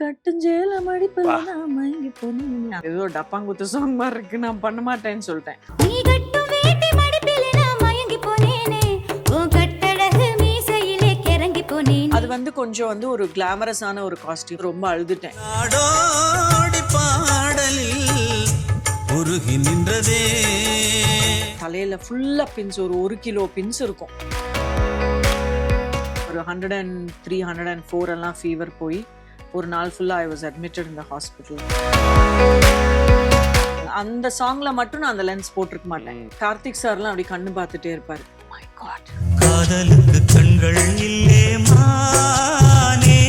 கட்டுஞ்சேல மடிப்பில் நான் மயங்கி போனேன் ஏதோ டப்பாங்குத்து சாங் மாதிரி இருக்கு நான் பண்ண மாட்டேன்னு சொல்லிட்டேன். நீ கட்டும் வேட்டி மடிப்பிலே நான் மயங்கி போனேனே. உன் கட்டழகு மீசையிலே கிறங்கி போனேன். அது வந்து கொஞ்சம் வந்து ஒரு கிளாமரஸான ஒரு காஸ்டியூம் ரொம்ப அழுதுட்டேன். நாடோடி பாடலில் உருகி நின்றதே. தலையில ஃபுல்லா பின்ஸ் ஒரு ஒரு கிலோ பின்ஸ் இருக்கும். ஒரு hundred and three hundred and four எல்லாம் ஃபீவர் போய் ஒரு நாள் ஃபுல்லா ஐ வாஸ் அட்மிட்டட் இந்த ஹாஸ்பிட்டல் அந்த சாங்ல மட்டும் நான் அந்த லென்ஸ் போட்டிருக்க மாட்டேன். கார்த்திக் சார்லாம் அப்படி கண்ணு பார்த்துட்டே இருப்பாரு. காட் காதலுக்கு கண்கள் இல்லே மானே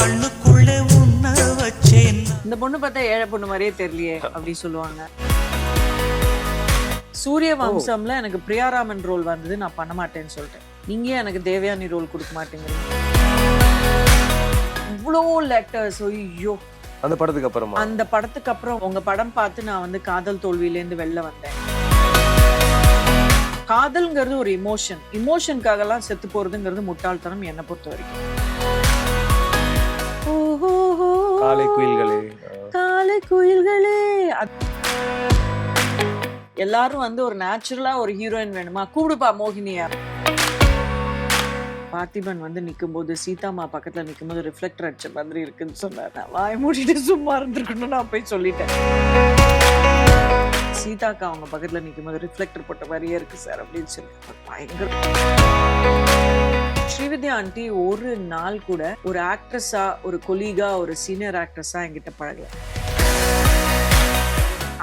கண்ணுக்குள்ளே உன்ன வச்சேன். இந்த பொண்ணு பார்த்தா ஏழை பொண்ணு மாதிரியே தெரியலையே அப்படி சொல்லுவாங்க. சூரிய வம்சம்ல எனக்கு பிரியாராமன் ரோல் வந்தது நான் பண்ண மாட்டேன்னு சொல்லிட்டேன். நீங்க எனக்கு தேவயானி ரோல் கொடுக்க மாட்டேங்கிறீங்க. இவ்வளோ லெட்டர்ஸ் ஐயோ. அந்த படத்துக்கு அப்புறமா? அந்த படத்துக்கு அப்புறம் உங்க படம் பார்த்து நான் வந்து காதல் தோல்வியிலேருந்து வெளில வந்தேன். காதல்ங்கிறது ஒரு இமோஷன் இமோஷனுக்காக எல்லாம் செத்து போறதுங்கிறது முட்டாள்தனம் என்னை பொறுத்த வரைக்கும். காலை குயில்களே. காலை குயில்களே. எல்லாரும் வந்து ஒரு நேச்சுரலா ஒரு ஹீரோயின் வேணுமா? கூடுப்பா மோகினியா. பார்த்திபன் வந்து நிற்கும்போது சீதாமா பக்கத்துல நிற்கும்போது ரிஃப்ளெக்டர் அடிச்ச மாதிரி இருக்குன்னு சொன்னார். நான் வாய் மூடிட்டு சும்மா இருந்திருக்கணும்னு நான் போய் சொல்லிட்டேன். சீதாக்கா அவங்க பக்கத்துல நிக்கும்போது ரிஃப்ளெக்டர் போட்ட மாதிரியே இருக்கு சார் அப்படின்னு சொல்லி. பயங்கர. ஸ்ரீவித்யா ஆண்டி ஒரு நாள் கூட ஒரு ஆக்ட்ரஸா ஒரு கொலீகா ஒரு சீனியர் ஆக்ட்ரஸா என்கிட்ட பழகல.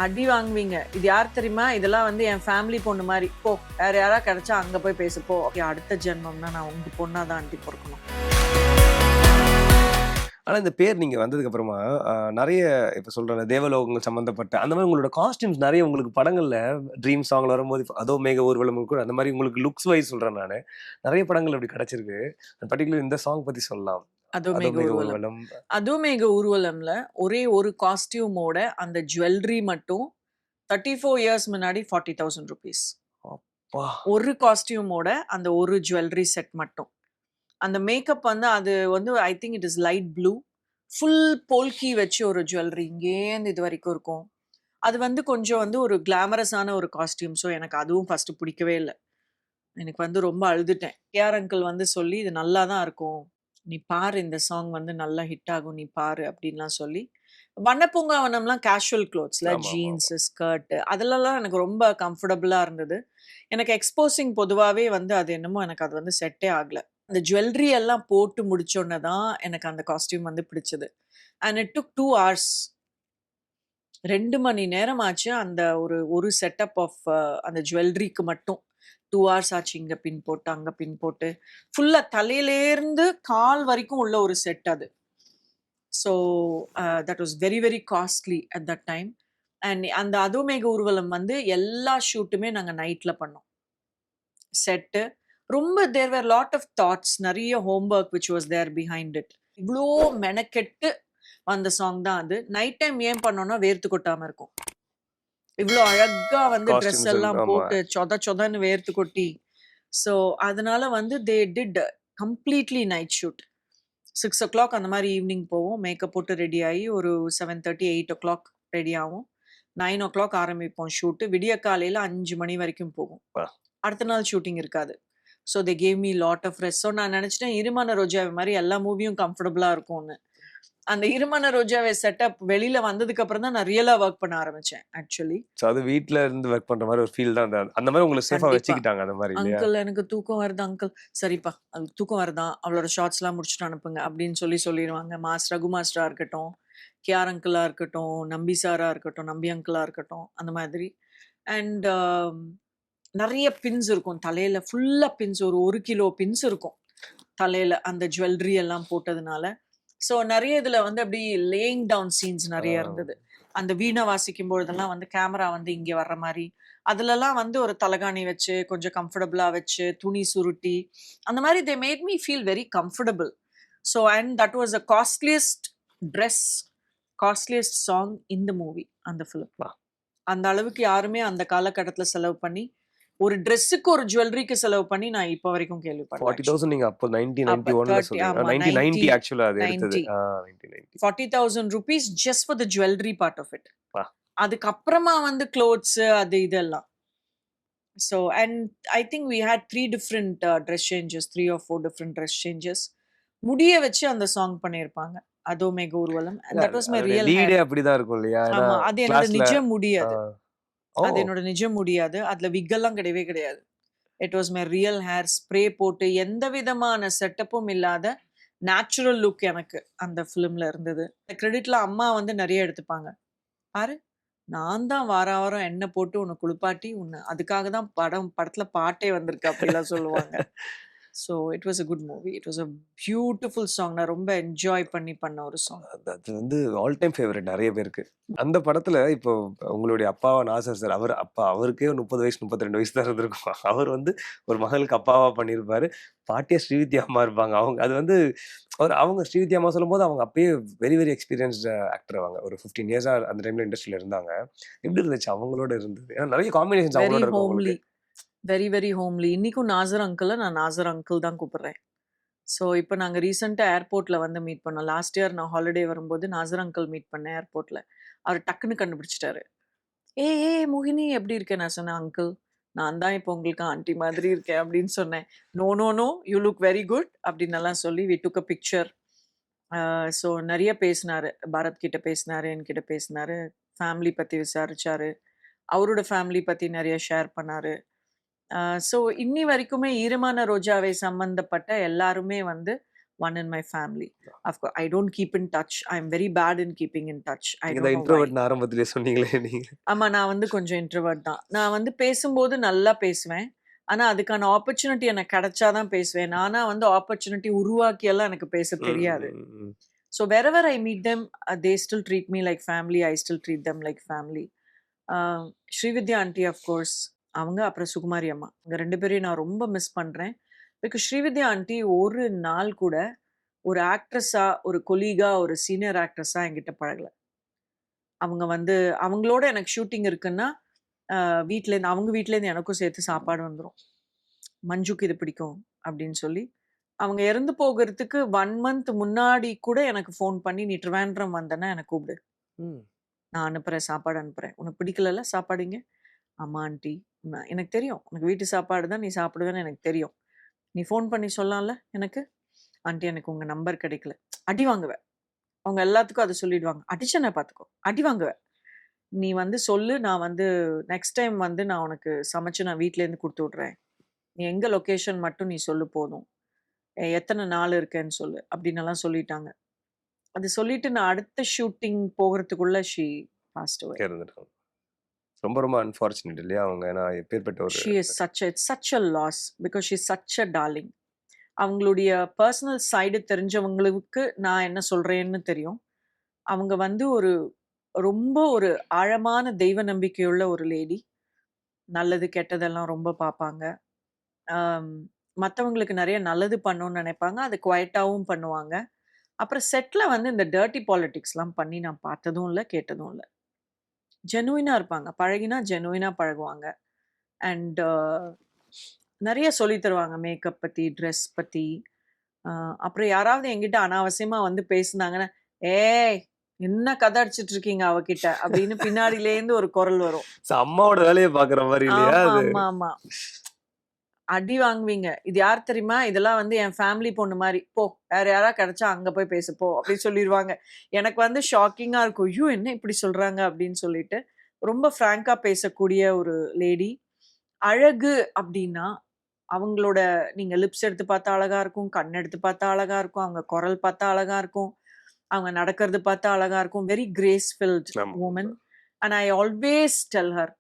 அடி வாங்குவீங்க. இது யார் தெரியுமா? இதெல்லாம் வந்து என் ஃபேமிலி பொண்ணு மாதிரி. போ வேற யாரா கிடைச்சா அங்க போய் பேசப்போ ஓகே அடுத்த ஜென்மம்னா நான் உங்க பொண்ணாதான் ஆண்டி பொறுக்கணும். ஆனால் இந்த பேர் நீங்கள் வந்ததுக்கு அப்புறமா நிறைய இப்போ சொல்கிற தேவலோகங்கள் சம்மந்தப்பட்ட அந்த மாதிரி உங்களோட காஸ்டியூம்ஸ் நிறைய உங்களுக்கு படங்களில் ட்ரீம் சாங்ல வரும்போது அதோ மேக ஊர்வலம் கூட அந்த மாதிரி உங்களுக்கு லுக்ஸ் வைஸ் சொல்கிறேன் நான். நிறைய படங்கள் அப்படி கிடைச்சிருக்கு. பர்டிகுலர் இந்த சாங் பற்றி சொல்லலாம். அதோ அதோ மேக மேக ஊர்வலம் ஊர்வலம் அதோ மேக ஊர்வலம்ல ஒரே ஒரு காஸ்டியூமோட அந்த ஜுவல்லரி மட்டும் தேர்ட்டி ஃபோர் இயர்ஸ் முன்னாடி ஃபார்ட்டி தௌசண்ட் ருபீஸ் ஒரு காஸ்டியூமோட அந்த ஒரு ஜுவல்லரி செட் மட்டும். அந்த மேக்கப் வந்து அது வந்து I think it is light blue full polki வச்சு ஒரு ஜுவல்லரி இங்கேருந்து இது வரைக்கும் இருக்கும். அது வந்து கொஞ்சம் வந்து ஒரு கிளாமரஸான ஒரு காஸ்டியூம் ஸோ எனக்கு அதுவும் ஃபர்ஸ்ட் பிடிக்கவே இல்லை. எனக்கு வந்து ரொம்ப அழுதுட்டேன். கேஆர் அங்கிள் வந்து சொல்லி இது நல்லா தான் இருக்கும். நீ பாரு இந்த சாங் வந்து நல்லா ஹிட் ஆகும் நீ பாரு அப்படின்லாம் சொல்லி வண்ணப்பூங்காவனம்லாம் கேஷுவல் க்ளோத்ஸில் ஜீன்ஸ் ஸ்கர்ட் அதிலலாம் எனக்கு ரொம்ப கம்ஃபர்டபுளாக இருந்தது. எனக்கு எக்ஸ்போசிங் பொதுவாகவே வந்து அது என்னமோ எனக்கு அது வந்து செட்டே ஆகல. அந்த ஜுவல்லரி எல்லாம் போட்டு முடிச்சோன்னே தான் எனக்கு அந்த காஸ்டியூம் வந்து பிடிச்சது. And it took two hours ரெண்டு மணி நேரம் ஆச்சு அந்த ஒரு ஒரு செட்டப் ஆஃப் அந்த ஜுவல்லரிக்கு மட்டும். டூ ஹவர்ஸ் ஆச்சு இங்கே பின் போட்டு அங்கே பின் போட்டு. ஃபுல்லாக தலையிலேருந்து கால் வரைக்கும் உள்ள ஒரு செட் அது. So that was very very costly at that time and அந்த அதுமேக ஊர்வலம் வந்து எல்லா ஷூட்டுமே நாங்கள் நைட்டில் பண்ணோம். செட்டு ரொம்ப there were lot of thoughts நிறைய homework which was there behind it இவ்வளோ மெனக்கெட்டு வந்த சாங் தான் அது. நைட் டைம் ஏன் பண்ணோம்னா வேர்த்து கொட்டாமல் இருக்கும். இவ்வளோ அழகா வந்து ட்ரெஸ் எல்லாம். போட்டு சொத சொதன்னு வேர்த்து கொட்டி. ஸோ அதனால வந்து they did completely night shoot six o'clock அந்த மாதிரி ஈவினிங் போவோம். மேக்கப் போட்டு ரெடி ஆகி ஒரு seven thirty eight o'clock ready ஆகும் நைன் ஓ கிளாக் ஆரம்பிப்போம் ஷூட்டு விடிய காலையில் அஞ்சு மணி வரைக்கும் போகும். அடுத்த நாள் ஷூட்டிங் இருக்காது. So they gave me lot of rest so நான் நினச்சிட்டேன் இருமான ரோஜாவை மாதிரி எல்லா மூவியும் கம்ஃபர்டபுளாக இருக்கும்னு. அந்த இருமான ரோஜாவை செட்டப் வெளியில வந்ததுக்கு அப்புறம் தான் நான் ரியலா ஒர்க் பண்ண ஆரம்பிச்சேன் ஆக்சுவலி ஸோ அது வீட்ல இருந்து ஒர்க் பண்ற மாதிரி ஒரு ஃபீல் தான். அந்த மாதிரி உங்களை சேஃபா. வச்சுக்கிட்டாங்க அந்த மாதிரி அங்கிள் எனக்கு தூக்கம் வருது அங்கிள் சரிப்பா அது தூக்கம் வருதா? அவளோட ஷார்ட்ஸ்லாம் முடிச்சுட்டு அனுப்புங்க அப்படின்னு சொல்லி சொல்லிடுவாங்க. மாஸ் ரகு மாஸ்டரா இருக்கட்டும் கேஆர் அங்கிளா இருக்கட்டும் நம்பி சாரா இருக்கட்டும் நம்பி அங்கிளா இருக்கட்டும் அந்த மாதிரி. அண்ட் நிறைய பின்ஸ் இருக்கும் தலையில. ஃபுல்லா பின்ஸ் ஒரு ஒரு கிலோ பின்ஸ் இருக்கும் தலையில அந்த ஜுவல்லரி எல்லாம் போட்டதுனால. ஸோ நிறைய இதுல வந்து அப்படி லேயிங் டவுன் சீன்ஸ் நிறைய. இருந்தது அந்த வீணை வாசிக்கும் பொழுதெல்லாம் வந்து கேமரா வந்து இங்கே வர்ற மாதிரி அதுலலாம் வந்து ஒரு தலகாணி வச்சு கொஞ்சம் கம்ஃபர்டபுளாக வச்சு துணி சுருட்டி அந்த மாதிரி they made me feel very comfortable so and that was a costliest dress costliest song இந்த மூவி அந்த ஃபிலிம். அந்த அளவுக்கு யாருமே அந்த காலகட்டத்தில் செலவு பண்ணி ஒரு ட்ரெஸ்ஸுக்கு ஒரு ஜுவல்லரிக்கு செலவு பண்ணி நான் இப்போ வரைக்கும் ஃபார்ட்டி கேள்விப்பட்டேன் தௌசண்ட் நீங்க அப்போ நைன்டீன் அப்ப நைன்டி ஒன்ல 30 சொல்றீங்க. ஆமா, நைன்டி நைன்டி 90 ஆக்சுவலா அது எடுத்தது. 90. Ninety ninety forty thousand rupees just for the jewellery part of it. அதுக்கப்புறமா வந்து க்ளோத்ஸ் அது இதெல்லாம். So and I think we had three different dress changes three or four different dress changes முடிய வச்சு அந்த சாங் பண்ணியிருப்பாங்க. அதோ மேக ஊர்வலம் தட் வாஸ் மை ரியல் அப்படிதான் இருக்கும் இல்லையா? அது என்னோட classல- நிஜ முடியாது. அது என்னோட நிஜம் முடியாது. அதுல விக்கெல்லாம் கிடையவே கிடையாது. It was my real hair spray போட்டு எந்த விதமான செட்டப்பும் இல்லாத நேச்சுரல் லுக் எனக்கு அந்த ஃபிலிம்ல இருந்தது. கிரெடிட்ல அம்மா வந்து நிறைய எடுத்துப்பாங்க. பாரு நான் தான் வார வாரம் எண்ணெய் போட்டு உன்னை குளிப்பாட்டி உன்னை அதுக்காக தான் படம் படத்துல பாட்டே வந்திருக்கு அப்படிலாம் சொல்லுவாங்க. So it was a good movie it was a beautiful song நான் ரொம்ப என்ஜாய் பண்ணி பண்ண ஒரு சாங் அது வந்து ஆல் டைம் ஃபேவரட் நிறைய பேருக்கு. அந்த படத்துல இப்போ உங்களுடைய அப்பாவா நாசர் சார் அவர் அப்பா அவருக்கே முப்பது வயசு முப்பத்தி ரெண்டு வயசு தான் இருந்திருக்கும். அவர் வந்து ஒரு மகளுக்கு அப்பாவா பண்ணியிருப்பாரு. பாட்டியா ஸ்ரீவித்யா அம்மா இருப்பாங்க. அவங்க அது வந்து அவர் அவங்க ஸ்ரீவித்யா அம்மா சொல்லும்போது அவங்க அப்பயே வெரி வெரி எக்ஸ்பீரியன்ஸ்டு ஆக்டர் அவங்க. ஒரு ஃபிஃப்டீன் இயர்ஸா அந்த டைம்ல இண்டஸ்ட்ரியில இருந்தாங்க. எப்படி இருந்துச்சு? அவங்களோட இருந்தது. ஏன்னா நிறைய காம்பினேஷன்ஸ் அவங்களோட இருக்கும். வெரி வெரி ஹோம்லி இன்னைக்கும் நாசர் அங்கிளை நான் நாசர் அங்கிள் தான் கூப்பிட்றேன். ஸோ இப்போ நாங்கள் ரீசெண்டாக ஏர்போர்ட்டில் வந்து மீட் பண்ணோம். லாஸ்ட் இயர் நான் ஹாலிடே வரும்போது நாசர் அங்கிள் மீட் பண்ணேன் ஏர்போர்ட்டில் அவர் டக்குன்னு கண்டுபிடிச்சிட்டாரு. ஏ ஏ மோகினி எப்படி இருக்கேன் நான் சொன்னேன் அங்கிள் நான் தான் இப்போ உங்களுக்கு ஆண்டி மாதிரி இருக்கேன் அப்படின்னு சொன்னேன். No no no you look very good அப்படின்னு எல்லாம் சொல்லி we took a picture so நிறைய பேசினாரு. பாரத்கிட்ட பேசினாரு என்கிட்ட பேசினாரு. ஃபேமிலி பற்றி விசாரித்தார் அவரோட ஃபேமிலி பற்றி நிறைய ஷேர் பண்ணார். ஸோ இன்னி வரைக்குமே ஈரமான ரோஜாவை சம்பந்தப்பட்ட எல்லாருமே வந்து one in my family of course I don't keep in touch I am very bad in keeping in touch I introvert ஆரம்பத்திலே சொன்னீங்களே நீங்க. ஆமா நான் வந்து கொஞ்சம் இன்ட்ரவர்ட் தான். நான் வந்து பேசும்போது நல்லா பேசுவேன். ஆனா அதுக்கான ஆப்பர்ச்சுனிட்டி எனக்கு கிடைச்சாதான் பேசுவேன். நானா வந்து ஆப்பர்ச்சுனிட்டி உருவாக்கி எல்லாம் எனக்கு பேச தெரியாது. So wherever I meet them they still treat me like family I still treat them like family Srividya aunty course அவங்க அப்புறம் சுகுமாரி அம்மா. இங்கே ரெண்டு பேரையும் நான் ரொம்ப மிஸ் பண்ணுறேன் பிகாஸ் ஸ்ரீவித்யா ஆண்டி ஒரு நாள் கூட ஒரு ஆக்ட்ரஸாக ஒரு கொலீகா ஒரு சீனியர் ஆக்ட்ரஸாக என்கிட்ட பழகலை. அவங்க வந்து அவங்களோட எனக்கு ஷூட்டிங் இருக்குன்னா ஆஹ் வீட்லேருந்து அவங்க வீட்லேருந்து எனக்கும் சேர்த்து சாப்பாடு வந்துடும் மஞ்சுக்கு இது பிடிக்கும் அப்படின்னு சொல்லி. அவங்க இறந்து போகிறதுக்கு ஒன் மந்த் முன்னாடி கூட எனக்கு ஃபோன் பண்ணி நீ ட்ரிவாண்ட்ரம் வந்தேன்னா எனக்கு கூப்பிடு. ம். நான் அனுப்புகிறேன் சாப்பாடு அனுப்புகிறேன் உனக்கு பிடிக்கலல்ல சாப்பாடுங்க ஆமா ஆண்டி. எனக்கு தெரியும். உனக்கு வீட்டு சாப்பாடு தான் நீ சாப்பிடுவேன்னு எனக்கு தெரியும். நீ ஃபோன் பண்ணி சொல்லலாம்ல எனக்கு? ஆண்டி எனக்கு உங்கள் நம்பர் கிடைக்கல. அடி வாங்குவேன் அவங்க எல்லாத்துக்கும் அதை சொல்லிடுவாங்க. அடிச்சனை பார்த்துக்கோ. அடி வாங்குவேன் நீ வந்து சொல்லு. நான் வந்து நெக்ஸ்ட் டைம் வந்து நான் உனக்கு சமைச்சு நான் வீட்லேருந்து கொடுத்து விட்றேன். நீ எங்கே லொக்கேஷன் மட்டும் நீ சொல்லு போதும். எத்தனை நாள் இருக்கேன்னு சொல்லு. அப்படின்னு எல்லாம் சொல்லிட்டாங்க. அது சொல்லிட்டு நான் அடுத்த ஷூட்டிங் போகிறதுக்குள்ள ஷீ பாஸ்ட் ரொம்ப ரொம்ப அன்ஃபார்ச்சுனேட் இல்லையா அவங்க? ஏன்னா எப்பேற்பட்ட ஒரு she is such it's such a loss because she such a darling அவங்களுடைய பர்சனல் சைடு தெரிஞ்சவங்களுக்கு நான் என்ன சொல்கிறேன்னு தெரியும். அவங்க வந்து ஒரு ரொம்ப ஒரு ஆழமான தெய்வ நம்பிக்கையுள்ள ஒரு லேடி நல்லது கெட்டதெல்லாம் ரொம்ப பார்ப்பாங்க. மற்றவங்களுக்கு நிறைய நல்லது பண்ணணும்னு நினைப்பாங்க. அது குவைட்டாகவும் பண்ணுவாங்க. அப்புறம் செட்டில் வந்து இந்த டர்ட்டி பாலிட்டிக்ஸ்லாம் பண்ணி நான் பார்த்ததும் இல்லை கேட்டதும் இல்லை. ஜெனுவினாக இருப்பாங்க. பழகினா ஜெனுவினாக பழகுவாங்க. அண்ட் நிறைய சொல்லித் தருவாங்க. மேக்கப் பற்றி ட்ரெஸ் பற்றி அப்புறம் யாராவது என்கிட்ட அனாவசியமாக வந்து பேசுனாங்கன்னா ஏய் என்ன கதை அடிச்சிட்டு இருக்கீங்க அவகிட்ட? அப்படின்னு பின்னாடியிலேருந்து ஒரு குரல் வரும். அம்மாவோட வேலையை பாக்குற மாதிரி இல்லையா ஆமா ஆமா. அடி வாங்குவீங்க. இது யார் தெரியுமா? இதெல்லாம் வந்து என் ஃபேமிலி பொண்ணு மாதிரி போ வேற யாரா கிடைச்சா அங்க போய் பேசு போ அப்படின்னு சொல்லிடுவாங்க எனக்கு வந்து ஷாக்கிங்கா இருக்கும். ஐயோ என்ன இப்படி சொல்றாங்க? அப்படின்னு சொல்லிட்டு ரொம்ப ஃப்ராங்கா பேசக்கூடிய ஒரு லேடி அழகு அப்படின்னா அவங்களோட நீங்க லிப்ஸ் எடுத்து பார்த்தா அழகா இருக்கும் கண் எடுத்து பார்த்தா அழகா இருக்கும் அவங்க குரல் பார்த்தா அழகா இருக்கும் அவங்க நடக்கிறது பார்த்தா அழகா இருக்கும். வெரி கிரேஸ்ஃபில்ட் ஆமா. Woman and I always tell her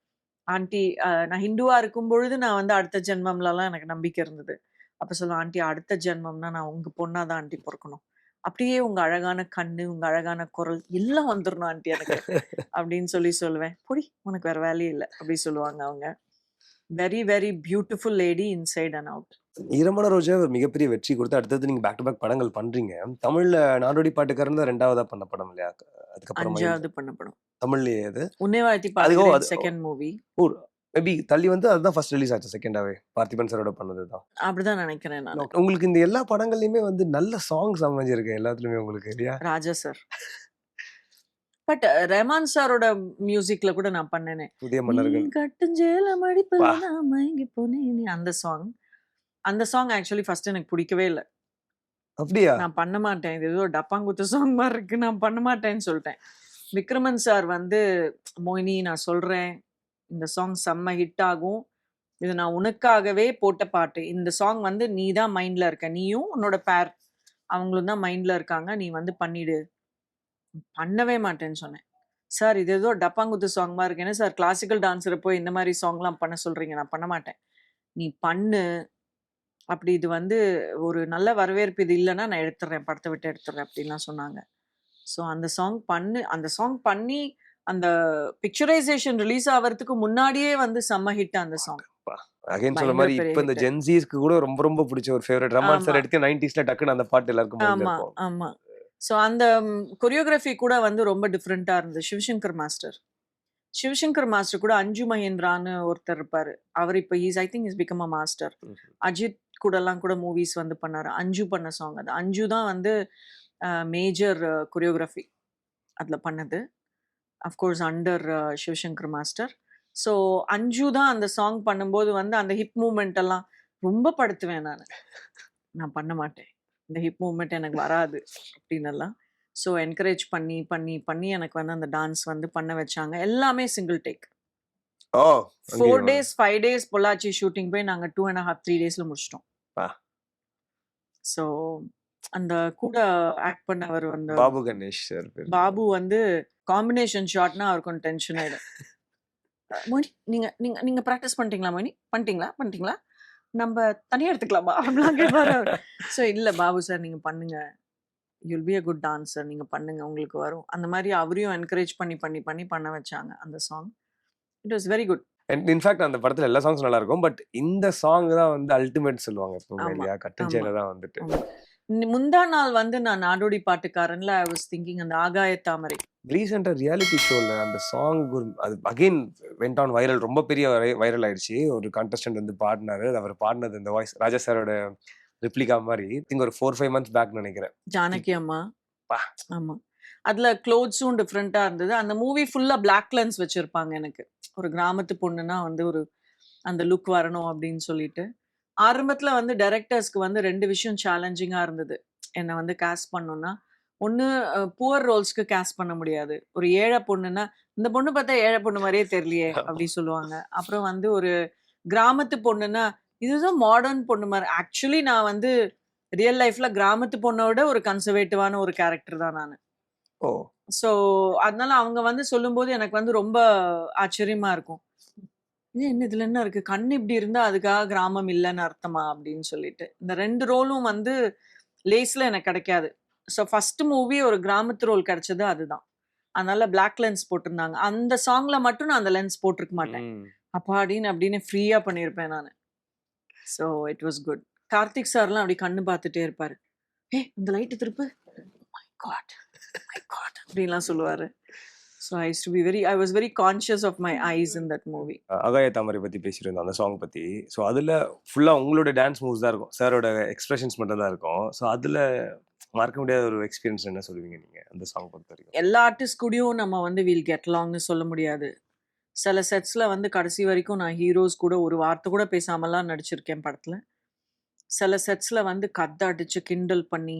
aunty நான் ஹிந்துவா இருக்கும் பொழுது நான் வந்து அடுத்த ஜென்மம்லலாம் எனக்கு நம்பிக்கை இருந்தது. அப்ப சொல்லுவேன் ஆண்டி அடுத்த ஜென்மம்னா நான் உங்க பொண்ணாதான் ஆண்டி பிறக்கணும். அப்படியே உங்க அழகான கண்ணு உங்க அழகான குரல் எல்லாம் வந்துடணும் ஆண்டி எனக்கு. அப்படின்னு சொல்லி சொல்லுவேன். பொடி உனக்கு வேற வேலையே இல்லை. அப்படி சொல்லுவாங்க அவங்க. Very very beautiful lady inside and out Eeramana Roja ஒரு மிகப்பெரிய வெற்றி கொடுத்து அடுத்தது நீங்க பேக் டு பேக் படங்கள் பண்றீங்க. தமிழ்ல நாடோடி பாட்டுக்காரன் தான் ரெண்டாவதா பண்ண படம் இல்லையா? அதுக்கப்புறமா அஞ்சாவது பண்ணப்படும் தமிழ்லயே அது உன்னை வாழ்த்தி அது- செகண்ட் மூவி மேபி தள்ளி வந்து அதுதான் ஃபர்ஸ்ட் ரிலீஸ் ஆச்சு செகண்டாவே பார்த்திபன் சாரோட பண்ணது தான். அப்படிதான் நினைக்கிறேன் நான். உங்களுக்கு இந்த எல்லா படங்கள்லயுமே வந்து நல்ல சாங்ஸ் அமைஞ்சிருக்கு எல்லாத்துலயுமே உங்களுக்கு இல்லையா? ராஜா சார் பட் ரெஹமான் சாரோட மியூசிக்ல கூட நான் பண்ணேனே. புதிய மன்னர்கள். கட்டுஞ்சேல மடிப்பு. நான் மயங்கி போனேனே அந்த சாங் அந்த சாங் ஆக்சுவலி ஃபர்ஸ்ட் எனக்கு பிடிக்கவே இல்லை. அப்படியா? நான் பண்ண மாட்டேன். இது ஏதோ டப்பாங்குத்து சாங் மாதிரி இருக்கு. நான் பண்ண மாட்டேன்னு சொல்லிட்டேன். விக்ரமன் சார் வந்து மோயினி நான் சொல்றேன். இந்த சாங் செம்ம ஹிட் ஆகும். இது நான் உனக்காகவே போட்ட பாட்டு. இந்த சாங் வந்து நீ தான் மைண்ட்ல இருக்க. நீயும் உன்னோட பேர் அவங்களும் தான் மைண்ட்ல இருக்காங்க. நீ வந்து பண்ணிடு. பண்ணவே மாட்டேன்னு சொன்னேன். சார் இது ஏதோ டப்பாங்குத்து சாங் மாதிரி இருக்கு. சார் கிளாசிக்கல் டான்ஸரை போய் இந்த மாதிரி சாங்லாம் பண்ண சொல்றீங்க? நான் பண்ண மாட்டேன். நீ பண்ணு. அப்படி இது வந்து ஒரு நல்ல வரவேற்பு இது இல்லைன்னா நான் எடுத்துடுறேன் படத்தை விட்டு எடுத்துடுறேன் அப்படின்லாம் சொன்னாங்க. ஸோ அந்த சாங் பண்ணு அந்த சாங் பண்ணி அந்த பிக்சரைசேஷன் ரிலீஸ் ஆகிறதுக்கு முன்னாடியே வந்து செம்ம ஹிட் அந்த சாங் அகைன் பயங்கர மாதிரி இப்ப இந்த. ஜென்சிஸ்க்கு கூட ரொம்ப ரொம்ப பிடிச்ச ஒரு ஃபேவரட் ரமான் சார். எடுத்து நைன்டிஸ்ல டக்குன்னு அந்த பாட்டு எல்லாருக்கும் ஆமா. ஆமா. ஸோ அந்த கொரியோகிராஃபி கூட வந்து ரொம்ப டிஃப்ரெண்டா இருந்தது. சிவசங்கர் மாஸ்டர் சிவசங்கர் மாஸ்டர் கூட அஞ்சு மகேந்திரான்னு ஒருத்தர் இருப்பாரு. அவர் இப்போ he's I think is become a master. Ajith கூடலாம் கூட மூவிஸ் வந்து பண்ணார். அஞ்சு பண்ண சாங் அது. அஞ்சு தான் வந்து மேஜர் கொரியோகிராஃபி அதில் பண்ணது. Of course under Sivasankar master so அஞ்சு தான் அந்த சாங் பண்ணும்போது வந்து அந்த ஹிப் மூமெண்ட் எல்லாம் ரொம்ப படுத்துவேன் நான். நான் பண்ண மாட்டேன். இந்த ஹிப் மூமெண்ட் எனக்கு வராது அப்படின்னு எல்லாம் ஸோ என்கரேஜ் பண்ணி பண்ணி பண்ணி எனக்கு வந்து அந்த டான்ஸ் வந்து பண்ண வச்சாங்க. எல்லாமே single take four days five days Pollachi shooting போய் நாங்கள் டூ அண்ட் ஹாஃப் த்ரீ டேஸில் முடிச்சிட்டோம். ஸோ அந்த கூட ஆக்ட் பண்ணவர் அந்த பாபு கணேஷ் சார் பாபு வந்து காம்பினேஷன் ஷாட்னா அவர் கொஞ்சம் டென்ஷன் ஆயிடும். மோனி நீங்க நீங்க நீங்க ப்ராக்டிஸ் பண்ணிட்டீங்களா மோனி? பண்ணிட்டீங்களா? பண்ணிட்டீங்களா? நம்ம தனியா எடுத்துக்கலாமா? அப்படிலாம் கேட்பாரு ஸோ இல்ல பாபு சார் நீங்க பண்ணுங்க. You'll be a good dancer நீங்க பண்ணுங்க. உங்களுக்கு வரும். அந்த மாதிரி அவரையும் என்கரேஜ் பண்ணி பண்ணி பண்ணி பண்ண வச்சாங்க அந்த song it was very good in fact அந்த படத்துல எல்லா சாங்ஸ் நல்லா இருக்கும் பட் இந்த சாங் தான் வந்து அல்டிமேட் சொல்லுவாங்க. எப்பவுமே இல்லையா கட்டஞ்சேல தான் வந்துட்டு. முந்தா நாள் வந்து நான் நாடோடி பாட்டுக்காரன்ல ஐ வாஸ் திங்கிங் அந்த ஆகாய தாமரை. ரீசெண்டா ரியாலிட்டி ஷோல அந்த சாங் அது அகைன் வெண்ட் ஆன் வைரல் ரொம்ப பெரிய வைரல் ஆயிடுச்சு. ஒரு கான்டெஸ்டன்ட் வந்து பாடினாரு. அவர் பாடினது இந்த வாய்ஸ் ராஜா சாரோட ரிப்ளிகா மாதிரி. திங்க் ஒரு ஃபோர் ஃபைவ் மந்த்ஸ் பேக் நினைக்கிறேன். ஜானகி அம்மா. ஆமா. அதில் க்ளோத்ஸும் டிஃப்ரெண்ட்டாக இருந்தது. அந்த மூவி ஃபுல்லாக பிளாக் லென்ஸ் வச்சுருப்பாங்க எனக்கு. ஒரு கிராமத்து பொண்ணுனா வந்து ஒரு அந்த லுக் வரணும் அப்படின்னு சொல்லிட்டு. ஆரம்பத்தில் வந்து டைரக்டர்ஸ்க்கு வந்து ரெண்டு விஷயம் சேலஞ்சிங்காக இருந்தது. என்னை வந்து கேஸ்ட் பண்ணோன்னா ஒன்று புவர் ரோல்ஸ்க்கு கேஸ்ட் பண்ண முடியாது. ஒரு ஏழை பொண்ணுன்னா இந்த பொண்ணு பார்த்தா ஏழை பொண்ணு மாதிரியே தெரியலையே அப்படின்னு சொல்லுவாங்க. அப்புறம் வந்து ஒரு கிராமத்து பொண்ணுன்னா இதுதான் மாடர்ன் பொண்ணு மாதிரி. ஆக்சுவலி நான் வந்து ரியல் லைஃப்ல கிராமத்து பொண்ணோட ஒரு கன்சர்வேட்டிவான ஒரு கேரக்டர் தான் நான். ஓ. ஸோ அதனால அவங்க வந்து சொல்லும்போது எனக்கு வந்து ரொம்ப ஆச்சரியமா இருக்கும். இது என்ன இதுல என்ன இருக்கு? கண் இப்படி இருந்தா அதுக்காக கிராமம் இல்லைன்னு அர்த்தமா? அப்படின்னு சொல்லிட்டு. இந்த ரெண்டு ரோலும் வந்து லேஸ்ல எனக்கு கிடைக்காது. ஸோ ஃபர்ஸ்ட் மூவி ஒரு கிராமத்து ரோல் கிடைச்சது அதுதான். அதனால பிளாக் லென்ஸ் போட்டிருந்தாங்க. அந்த சாங்ல மட்டும் நான் அந்த லென்ஸ் போட்டிருக்க மாட்டேன். ம். அப்பாடின்னு அப்படின்னு ஃப்ரீயா பண்ணியிருப்பேன் நான். So it was good. Karthik சார்லாம் அப்படி கண்ணு பார்த்துட்டே இருப்பாரு. ஏ இந்த லைட்டு திருப்பு. காட் மை காட் அப்படின்லாம் சொல்லுவாரு. So I to be very I was very conscious of my eyes in that movie அகாய தாமரை பத்தி பேசியிருந்தோம் அந்த சாங் பத்தி. ஸோ அதுல ஃபுல்லா உங்களோட டான்ஸ் மூவ்ஸ் தான் இருக்கும். சாரோட எக்ஸ்பிரஷன்ஸ் மட்டும் தான் இருக்கும். ஸோ அதுல மறக்க முடியாத ஒரு எக்ஸ்பீரியன்ஸ் என்ன சொல்லுவீங்க நீங்க அந்த சாங் பொறுத்த வரைக்கும்? எல்லா ஆர்டிஸ்ட் கூடயும் நம்ம வந்து வில் கெட் லாங்னு சொல்ல முடியாது. சில செட்ஸ்ல வந்து கடைசி வரைக்கும் நான் ஹீரோஸ் கூட ஒரு வார்த்தை கூட பேசாமலாம் நடிச்சிருக்கேன் படத்துல. சில செட்ஸ்ல வந்து கத்த அடிச்சு கிண்டல் பண்ணி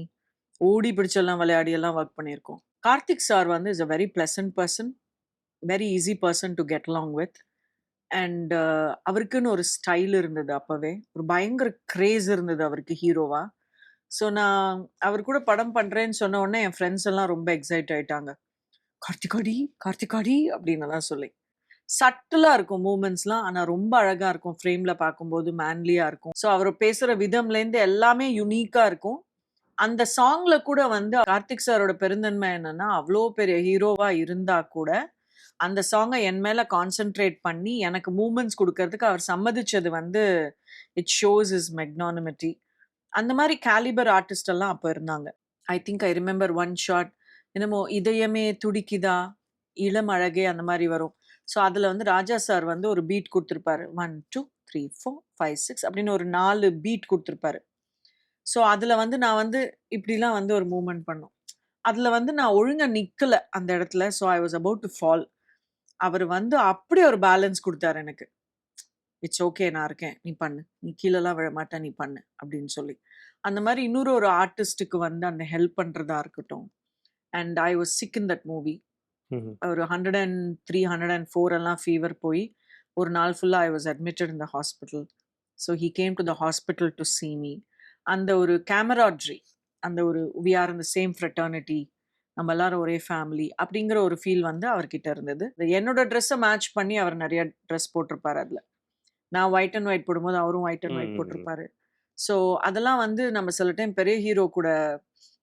ஓடி பிடிச்செல்லாம் விளையாடி எல்லாம் ஒர்க் பண்ணியிருக்கோம். கார்த்திக் சார் வந்து is a very pleasant person very easy person to get long with and அவருக்குன்னு ஒரு ஸ்டைல் இருந்தது அப்போவே. ஒரு பயங்கர கிரேஸ் இருந்தது அவருக்கு ஹீரோவா ஸோ நான் அவர் கூட படம் பண்ணுறேன்னு சொன்ன உடனே என் ஃப்ரெண்ட்ஸ் எல்லாம் ரொம்ப எக்ஸைட் ஆயிட்டாங்க. கார்த்திகாடி கார்த்திகாடி அப்படின்னு எல்லாம் சொல்லி. சட்டிலாக இருக்கும் மூமெண்ட்ஸ்லாம் ஆனால் ரொம்ப அழகாக இருக்கும். ஃப்ரேமில் பார்க்கும்போது மேன்லியாக இருக்கும். ஸோ அவர் பேசுகிற விதம்லேருந்து எல்லாமே யுனிக்காக இருக்கும். அந்த சாங்ல கூட வந்து கார்த்திக் சாரோட பெருந்தன்மை என்னன்னா அவ்வளோ பெரிய ஹீரோவா இருந்தா கூட அந்த சாங்கை என் மேல கான்சென்ட்ரேட் பண்ணி எனக்கு மூமெண்ட்ஸ் கொடுக்கறதுக்கு அவர் சம்மதிச்சது வந்து இட் ஷோஸ் இஸ் மெக்னானிமிட்டி அந்த மாதிரி கேலிபர் ஆர்டிஸ்ட் எல்லாம் அப்போ இருந்தாங்க. I think I remember one shot என்னமோ இதயமே துடிக்குதா இளம் அழகே அந்த மாதிரி வரும். ஸோ அதில் வந்து ராஜா சார் வந்து ஒரு பீட் கொடுத்துருப்பாரு. One two three four five six அப்படின்னு ஒரு நாலு பீட் கொடுத்துருப்பாரு. ஸோ அதில் வந்து நான் வந்து இப்படிலாம் வந்து ஒரு மூமெண்ட் பண்ணோம். அதில் வந்து நான் ஒழுங்காக நிற்கலை அந்த இடத்துல. So I was about to fall அவர் வந்து அப்படியே ஒரு பேலன்ஸ் கொடுத்தாரு எனக்கு. இட்ஸ் ஓகே நான் இருக்கேன். நீ பண்ணு. நீ கீழெல்லாம் விழ மாட்டேன். நீ பண்ணு. அப்படின்னு சொல்லி. அந்த மாதிரி இன்னொரு ஒரு ஆர்டிஸ்ட்டுக்கு வந்து அந்த ஹெல்ப் பண்ணுறதா இருக்கட்டும். And I was sick in that movie. ஒரு hundred and three hundred and four எல்லாம் ஃபீவர் போய் ஒரு நாள் ஃபுல்லாக I was admitted in the hospital so he came to the hospital to see me. அந்த ஒரு கேமராட்ரி அந்த ஒரு வி ஆர் இந்த சேம் ஃப்ரெட்டர்னிட்டி நம்ம எல்லாரும் ஒரே ஃபேமிலி அப்படிங்கிற ஒரு ஃபீல் வந்து அவர்கிட்ட இருந்தது. என்னோட ட்ரெஸ்ஸை மேட்ச் பண்ணி அவர் நிறைய ட்ரெஸ் போட்டிருப்பாரு அதில். நான் ஒயிட் அண்ட் ஒயிட் போடும்போது அவரும் ஒயிட் அண்ட் ஒயிட். போட்டிருப்பாரு. ஸோ அதெல்லாம் வந்து நம்ம சில டைம் பெரிய ஹீரோ கூட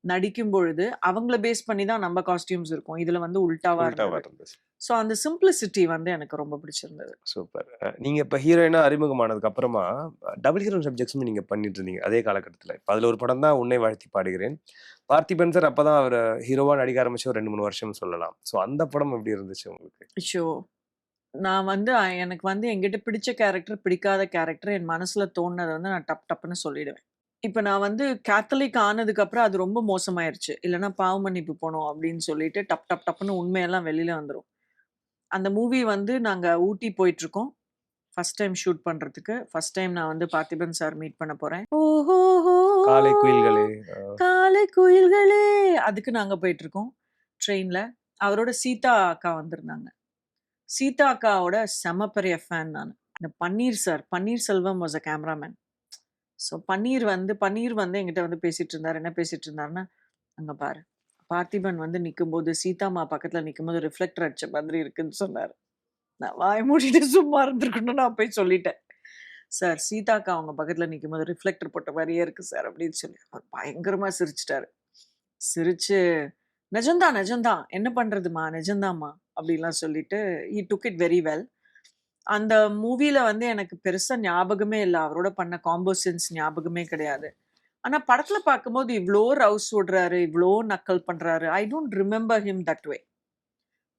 நடிக்கும் பொழுது அவங்கள பேஸ் பண்ணி தான் நம்ம காஸ்டியூம்ஸ் இருக்கும். இதுல வந்து உல்டாவா இருந்தது. ஸோ அந்த சிம்பிளிசிட்டி வந்து எனக்கு ரொம்ப பிடிச்சிருந்தது. சூப்பர் நீங்க இப்ப ஹீரோயினா அறிமுகமானதுக்கு அப்புறமா டபுள் ஹீரோ சப்ஜெக்ட்ஸும் நீங்க பண்ணிட்டு இருந்தீங்க அதே காலகட்டத்துல. இப்ப அதுல ஒரு படம் தான் உன்னை வாழ்த்தி பாடுகிறேன். பார்த்திபன் சார் அப்பதான் அவர் ஹீரோவா நடிக்க ஆரம்பிச்சு ஒரு ரெண்டு மூணு வருஷம் சொல்லலாம். சோ அந்த படம் எப்படி இருந்துச்சு உங்களுக்கு? ஷோ நான் வந்து எனக்கு வந்து என்கிட்ட பிடிச்ச கேரக்டர் பிடிக்காத கேரக்டர் என் மனசுல தோணுனதை வந்து நான் டப் டப்புன்னு சொல்லிடுவேன். இப்போ நான் வந்து கேத்தலிக் ஆனதுக்கு அப்புறம் அது ரொம்ப மோசமாயிருச்சு. இல்லைன்னா பாவ மன்னிப்பு போனோம் அப்படின்னு சொல்லிட்டு டப் டப் டப்புன்னு உண்மையெல்லாம் வெளியில வந்துடும் அந்த மூவி வந்து நாங்க ஊட்டி போயிட்டு இருக்கோம் ஃபர்ஸ்ட் டைம் ஷூட் பண்றதுக்கு. ஃபர்ஸ்ட் டைம் நான் வந்து பார்த்திபன் சார் மீட் பண்ண போறேன். ஓஹோஹோ. காலை குயில்களே. காலை குயில்களே! அதுக்கு நாங்க போயிட்டு இருக்கோம் ட்ரெயின்ல அவரோட சீதா அக்கா வந்திருந்தாங்க. சீதா அக்காவோட செம பெரிய ஃபேன் நான். இந்த Panneer sir Panneer Selvam was a cameraman so Panneer வந்து பன்னீர் வந்து எங்கிட்ட வந்து பேசிட்டு இருந்தார் என்ன பேசிட்டு இருந்தாருன்னா அங்கே பாரு பார்த்திபன் வந்து நிற்கும்போது சீதாமா பக்கத்தில் நிற்கும்போது ரிஃப்ளெக்டர் அடிச்ச மாதிரி இருக்குன்னு சொன்னார். நான் வாய் மூடிட்டு சும்மா இருந்திருக்கணும் நான் போய் சொல்லிட்டேன். சார் சீதாக்கா அவங்க பக்கத்தில் நிற்கும்போது ரிஃப்ளெக்டர் போட்ட மாதிரியே இருக்குது சார் அப்படின்னு சொல்லி அவர் பயங்கரமாக சிரிச்சிட்டாரு. சிரிச்சு நிஜம்தான் நிஜம்தான் என்ன பண்ணுறதுமா நிஜம்தாம்மா அப்படிலாம் சொல்லிட்டு he took it very well அந்த மூவில வந்து எனக்கு பெருசா ஞாபகமே இல்லை. அவரோட பண்ண காம்போசின்ஸ் ஞாபகமே கிடையாது. ஆனா படத்துல பார்க்கும்போது இவ்வளோ ரவுஸ் விடுறாரு இவ்வளோ நக்கல் பண்றாரு. I don't remember him that way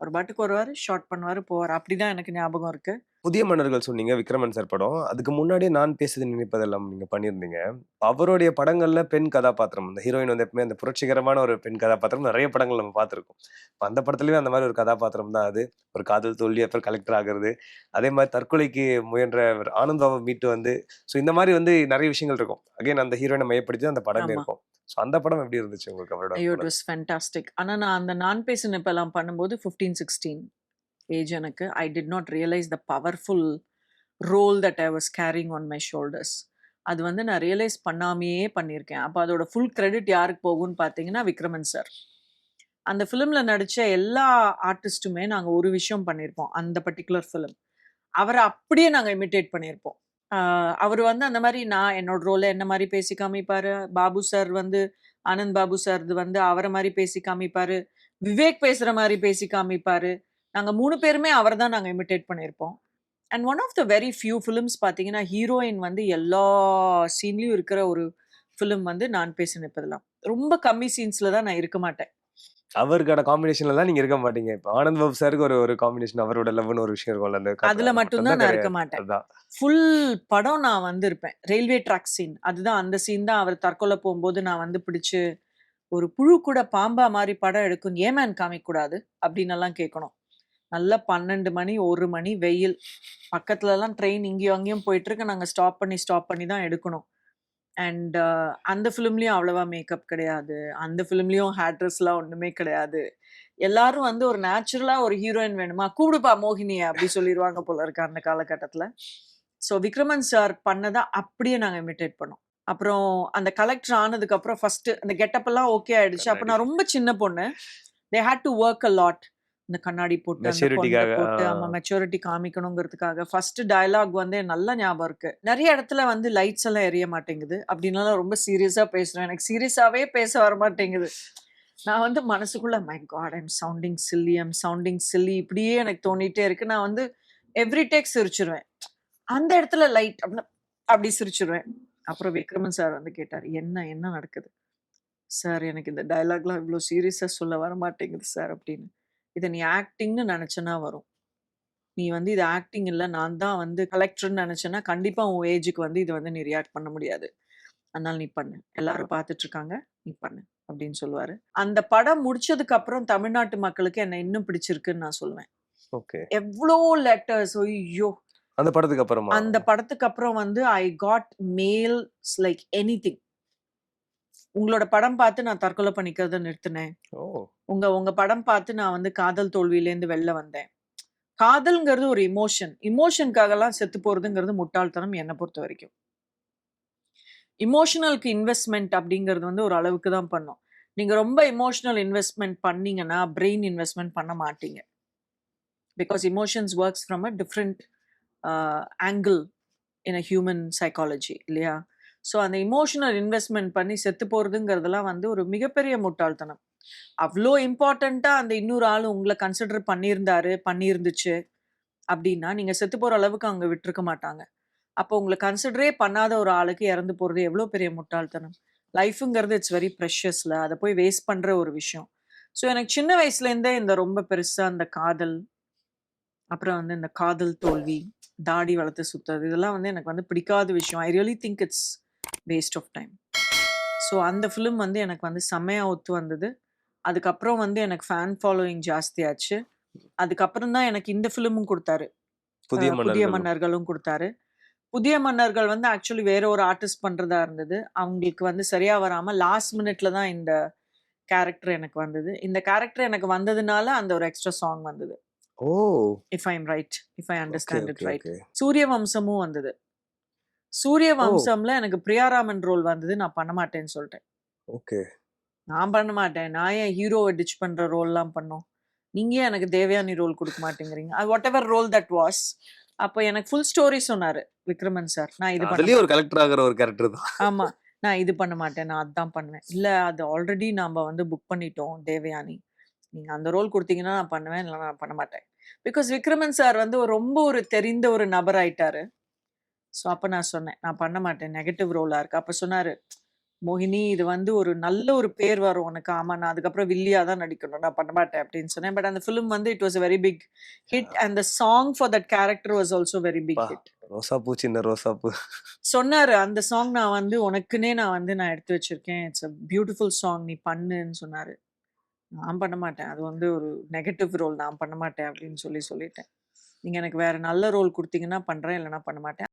ஒரு பாட்டுக்கு வருவாரு ஷார்ட் பண்ணுவாரு போவார். அப்படிதான் எனக்கு ஞாபகம் இருக்கு. புதிய மன்னர்கள் சொன்னீங்க விக்ரமன் சார் படம். அதுக்கு முன்னாடியே நான் பேசுது நினைப்பதெல்லாம் நீங்க பண்ணியிருந்தீங்க. அவருடைய படங்கள்ல பெண் கதாபாத்திரம் இந்த ஹீரோயின் வந்து எப்பவுமே அந்த புரட்சிகரமான ஒரு பெண் கதாபாத்திரம் நிறைய படங்கள் நம்ம பார்த்திருக்கோம். இப்ப அந்த படத்துலயும் அந்த மாதிரி ஒரு கதாபாத்திரம் தான் அது. ஒரு காதல் தோல்வி அப்புறம் கலெக்டர் ஆகுறது. அதே மாதிரி தற்கொலைக்கு முயன்ற ஆனந்தாவை மீட்டு வந்து ஸோ இந்த மாதிரி வந்து நிறைய விஷயங்கள் இருக்கும். அகைன் அந்த ஹீரோயினை மையப்படுத்தி அந்த படமே. இருக்கும். ஸோ அந்த படம் எப்படி இருந்துச்சு உங்களுக்கு அவரோட ஐயோ இட்? வாஸ் ஃபேண்டாஸ்டிக் ஆனால் நான் அந்த நான் பேசின இப்பெல்லாம் பண்ணும்போது ஃபிஃப்டீன் சிக்ஸ்டீன் ஏஜ் எனக்கு I did not realise the powerful role that I was carrying on my shoulders அது வந்து நான் ரியலைஸ் பண்ணாமையே பண்ணியிருக்கேன். அப்போ அதோட ஃபுல் கிரெடிட் யாருக்கு போகும்னு பார்த்தீங்கன்னா விக்ரமன் சார் அந்த ஃபிலிமில் நடித்த எல்லா ஆர்டிஸ்ட்டுமே நாங்கள் ஒரு விஷயம் பண்ணியிருப்போம். அந்த பர்டிகுலர் ஃபிலிம் அவரை அப்படியே நாங்கள் இமிட்டேட் பண்ணியிருப்போம். அவர் வந்து அந்த மாதிரி நான் என்னோட ரோலை என்ன மாதிரி பேசி காமிப்பாரு? பாபு சார் வந்து ஆனந்த் பாபு சார் வந்து அவரை மாதிரி பேசி காமிப்பார்? விவேக் பேசுகிற மாதிரி பேசி காமிப்பார்? நாங்க மூணு பேருமே அவரை தான் நாங்க இமிட்டேட் பண்ணியிருப்போம். And one of the very few films பார்த்தீங்கன்னா ஹீரோயின் வந்து எல்லா சீன்லயும் இருக்கிற ஒரு ஃபிலிம் வந்து நான் பேசின இப்பதெல்லாம் ரொம்ப கம்மி சீன்ஸ்ல தான் நான் இருக்க மாட்டேன். அவருக்கான காம்பினேஷன்ல எல்லாம் நீங்க இருக்க மாட்டீங்க. இப்ப ஆனந்த் பாபு சாருக்கு ஒரு ஒரு காம்பினேஷன் அவரோட லவ்னு ஒரு விஷயம் இருக்கும்ல அந்த அதுல அது மட்டும்தான் நான் இருக்க. மாட்டேன். ஃபுல் படம் நான் வந்து இருப்பேன் ரயில்வே ட்ராக் சீன் அதுதான் அந்த சீன் தான் அவர் தற்கொலை போகும்போது நான் வந்து பிடிச்சு ஒரு புழு கூட பாம்பா மாதிரி படம் எடுக்கும். ஏமேன் காமிக்க கூடாது? அப்படின்னு எல்லாம் கேட்கணும். நல்லா பன்னெண்டு மணி ஒரு மணி வெயில். பக்கத்துல எல்லாம் ட்ரெயின் இங்கேயும் அங்கேயும் போயிட்டு இருக்கு நாங்க ஸ்டாப் பண்ணி ஸ்டாப் பண்ணி தான் எடுக்கணும். அண்ட் அந்த ஃபிலிம்லயும் அவ்வளவா மேக்கப் கிடையாது. அந்த ஃபிலிம்லயும் ஹேர் ட்ரெஸ்லாம் ஒண்ணுமே கிடையாது. எல்லாரும் வந்து ஒரு நேச்சுரலா ஒரு ஹீரோயின் வேணுமா? கூடுப்பா மோகினிய அப்படி சொல்லிடுவாங்க போல இருக்கு அந்த காலகட்டத்துல. ஸோ விக்ரமன் சார் பண்ணதை அப்படியே நாங்கள் இமிட்டேட் பண்ணோம். அப்புறம் அந்த கலெக்டர் ஆனதுக்கு அப்புறம் ஃபர்ஸ்ட் அந்த கெட்டப் எல்லாம் ஓகே ஆயிடுச்சு. அப்போ நான் ரொம்ப சின்ன பொண்ணு. They had to work a lot இந்த கண்ணாடி போட்டு போட்டு. ஆமா மெச்சூரிட்டி காமிக்கணுங்கிறதுக்காக. ஃபர்ஸ்ட் டயலாக் வந்து நல்ல ஞாபகம் இருக்கு. நிறைய இடத்துல வந்து லைட்ஸ் எல்லாம் எரிய மாட்டேங்குது. அப்படின்னாலும் ரொம்ப சீரியஸா பேசுறேன். எனக்கு சீரியஸாவே பேச வர மாட்டேங்குது. நான் வந்து மனசுக்குள்ள my god I'm sounding silly I'm sounding silly இப்படியே எனக்கு தோணிட்டே இருக்கு. நான் வந்து எவ்ரி டேக் சிரிச்சிருவேன். அந்த இடத்துல லைட் அப்படின்னு அப்படி சிரிச்சிருவேன். அப்புறம் விக்ரமன் சார் வந்து கேட்டார் என்ன என்ன நடக்குது? சார் எனக்கு இந்த டயலாக்லாம் இவ்வளோ சீரியஸாக சொல்ல வர மாட்டேங்குது சார் அப்படின்னு. இதை நீ ஆக்டிங்னு நினச்சனா வரும் நீ வந்து இது ஆக்டிங் இல்ல. நான் தான் வந்து கலெக்டர்ன்னு நெனச்சேன்னா, கண்டிப்பா உன் ஏஜுக்கு வந்து இது வந்து நீ ரியாக்ட் பண்ண முடியாது. அதனால நீ பண்ணு. எல்லாரும் பார்த்துட்டு இருக்காங்க. நீ பண்ணு." அப்படின்னு சொல்லுவாரு. அந்த படம் முடிச்சதுக்கு அப்புறம் தமிழ்நாட்டு மக்களுக்கு என்ன இன்னும் பிடிச்சிருக்குன்னு நான் சொல்லுவேன். ஓகே. எவ்ளோ லெட்டர்ஸ் ஐயோ! அந்த படத்துக்கு அப்புறமா? அந்த படத்துக்கு அப்புறம் வந்து I got mails like anything. உங்களோட படம் பார்த்து நான் தற்கொலை பண்ணிக்கிறத நிறுத்துனேன். உங்க உங்க படம் பார்த்து நான் வந்து காதல் தோல்வியிலேருந்து வெளில வந்தேன். காதல்ங்கிறது ஒரு எமோஷன். எமோஷனுக்காகலாம் செத்து போறதுங்கிறது முட்டாள்தனம் என்ன பொறுத்தவரைக்கும். எமோஷனலுக்கு இன்வெஸ்ட்மென்ட் அப்படிங்கிறது வந்து ஒரு அளவுக்கு தான் பண்ணும். நீங்க ரொம்ப எமோஷனல் இன்வெஸ்ட்மென்ட் பண்ணீங்கன்னா, பிரெயின் இன்வெஸ்ட்மென்ட் பண்ண மாட்டீங்க. Because emotions works from a different angle in a human psychology இல்லையா? ஸோ அந்த இமோஷனல் இன்வெஸ்ட்மெண்ட் பண்ணி செத்து போறதுங்கிறதெல்லாம் வந்து ஒரு மிகப்பெரிய முட்டாள்தனம். அவ்வளோ இம்பார்ட்டண்ட்டாக அந்த இன்னொரு ஆள் உங்களை கன்சிடர் பண்ணியிருந்தாரு, பண்ணியிருந்துச்சு அப்படின்னா, நீங்கள் செத்து போகிற அளவுக்கு அவங்க விட்டுருக்க மாட்டாங்க. அப்போ உங்களை கன்சிடரே பண்ணாத ஒரு ஆளுக்கு இறந்து போகிறது எவ்வளோ பெரிய முட்டாள்தனம். லைஃபுங்கிறது இட்ஸ் வெரி ப்ரெஷஸில் அதை போய் வேஸ்ட் பண்ணுற ஒரு விஷயம். ஸோ எனக்கு சின்ன வயசுலேருந்தே இந்த ரொம்ப பெருசாக அந்த காதல், அப்புறம் வந்து இந்த காதல் தோல்வி, தாடி வளர்த்து சுற்றுறது இதெல்லாம் வந்து எனக்கு வந்து பிடிக்காத விஷயம். I really think it's waste of time. So அந்த ஃபிலிம் வந்து எனக்கு வந்து செம்மையா ஒத்து வந்தது. அதுக்கப்புறம் வந்து எனக்கு ஃபேன் ஃபாலோயிங் ஜாஸ்தியாச்சு. அதுக்கப்புறம் தான் எனக்கு இந்த ஃபிலிமும் குடுத்தாரு. புதிய புதிய மன்னர்களும். குடுத்தாரு. புதிய மன்னர்கள் வந்து ஆக்சுவலி வேற ஒரு ஆர்டிஸ்ட் பண்றதா இருந்தது. அவங்களுக்கு வந்து சரியா வராம லாஸ்ட் மினிட்ல தான் இந்த கேரக்டர் எனக்கு வந்தது. இந்த கேரக்டர் எனக்கு வந்ததுனால அந்த ஒரு எக்ஸ்ட்ரா சாங் வந்தது. ஓ! If I am right. If I understand it right. சூரிய வம்சமும் வந்தது. சூரிய! வம்சம்ல எனக்கு பிரியாராமன் ரோல் வந்தது. நான் பண்ண மாட்டேன்னு சொல்ட்டேன். ஓகே. நான் பண்ண மாட்டேன். நான் ஏன் ஹீரோவ டிச் பண்ற ரோல்லாம் பண்ணணும். நீங்க எனக்கு தேவயானி ரோல் குடுக்க மாட்டேங்கிறீங்க. Whatever role that was. அப்ப எனக்கு ஃபுல் ஸ்டோரி சொன்னாரு விக்ரமன் சார். நான் இது பண்ண ஒரு. கலெக்டர் ஆகுற ஒரு கேரக்டர் தான். ஆமா. நான் இது பண்ண மாட்டேன். நான் அதான் பண்ணுவேன். இல்ல அது ஆல்ரெடி நாம வந்து புக் பண்ணிட்டோம் தேவயானி. நீங்க அந்த ரோல் குடுத்தீங்கன்னா நான் பண்ணுவேன். இல்லன்னா நான் பண்ண மாட்டேன். பிகாஸ் விக்ரமன் சார் வந்து ரொம்ப ஒரு தெரிந்த ஒரு நபர் ஆயிட்டாரு. ஸோ அப்ப நான் சொன்னேன். நான் பண்ண மாட்டேன். நெகட்டிவ் ரோலா இருக்கு. அப்ப சொன்னாரு, "மோகினி இது வந்து ஒரு நல்ல ஒரு பேர் வரும் உனக்கு. ஆமா நான் அதுக்கப்புறம் வில்லியா தான் நடிக்கணும். நான் பண்ண மாட்டேன்." அப்படின்னு சொன்னேன். பட் அந்த ஃபிலிம் வந்து it was very big hit and the song for that character was also very big! Hit. ரோசாப்பூ சின்ன ரோசாப்பூ. சொன்னாரு. அந்த சாங் நான் வந்து உனக்குன்னே நான் வந்து நான் எடுத்து வச்சிருக்கேன். இட்ஸ் அ பியூட்டிஃபுல் சாங் நீ பண்ணுன்னு சொன்னாரு. நான் பண்ண மாட்டேன். அது வந்து ஒரு நெகட்டிவ் ரோல். நான் பண்ண மாட்டேன் அப்படின்னு சொல்லி சொல்லிட்டேன். நீங்க எனக்கு வேற நல்ல ரோல் குடுத்தீங்கன்னா பண்றேன். இல்லன்னா பண்ண மாட்டேன்.